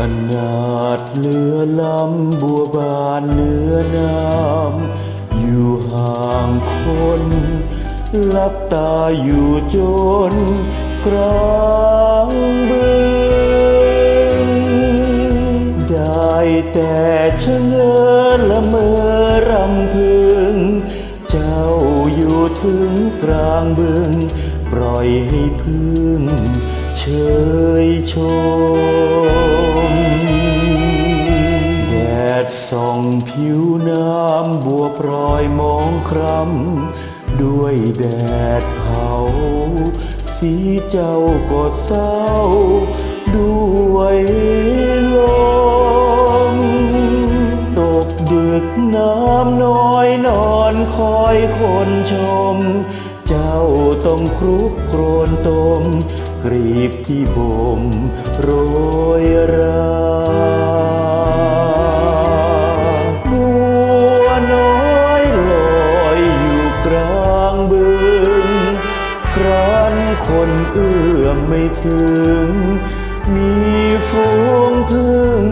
อนาดเรือลำบัวบานเนื้อน้ำอยู่ห่างคนหลับตาอยู่จนกลางบึงได้แต่ชะเง้อละเมอรำพึง เจ้าอยู่ถึงกลางบึง ปล่อยให้พึ่งเชยชม ผิวน้ำบัวพรอยมองครำด้วยแดดเผา สีเจ้าก็เศร้า ด้วยลมตกดึกน้ำน้อยนอนคอยคนชม เจ้าต้องครุกโครนตม กรีบที่บ่มโรยรา คนเอื้อมไม่ถึง มีฝูงพึ่ง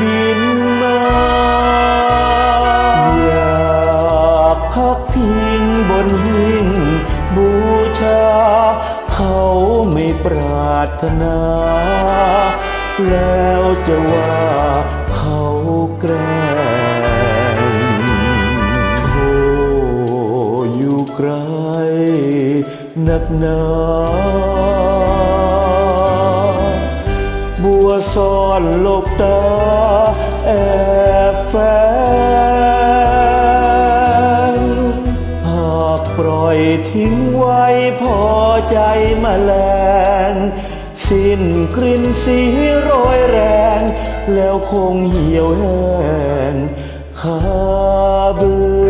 บินมาอยากพักพิงบนหิ้งบูชา เขาไม่ปรารถนา แล้วจะว่าเขาแกล้ นักหนาบัวซ่อนหลบตาแอบแฝงหากปล่อยทิ้งไว้พอใจมาแลงสิ้นกลิ่นสีโรยแรง แล้วคงเหี่ยวแห้งคาบึง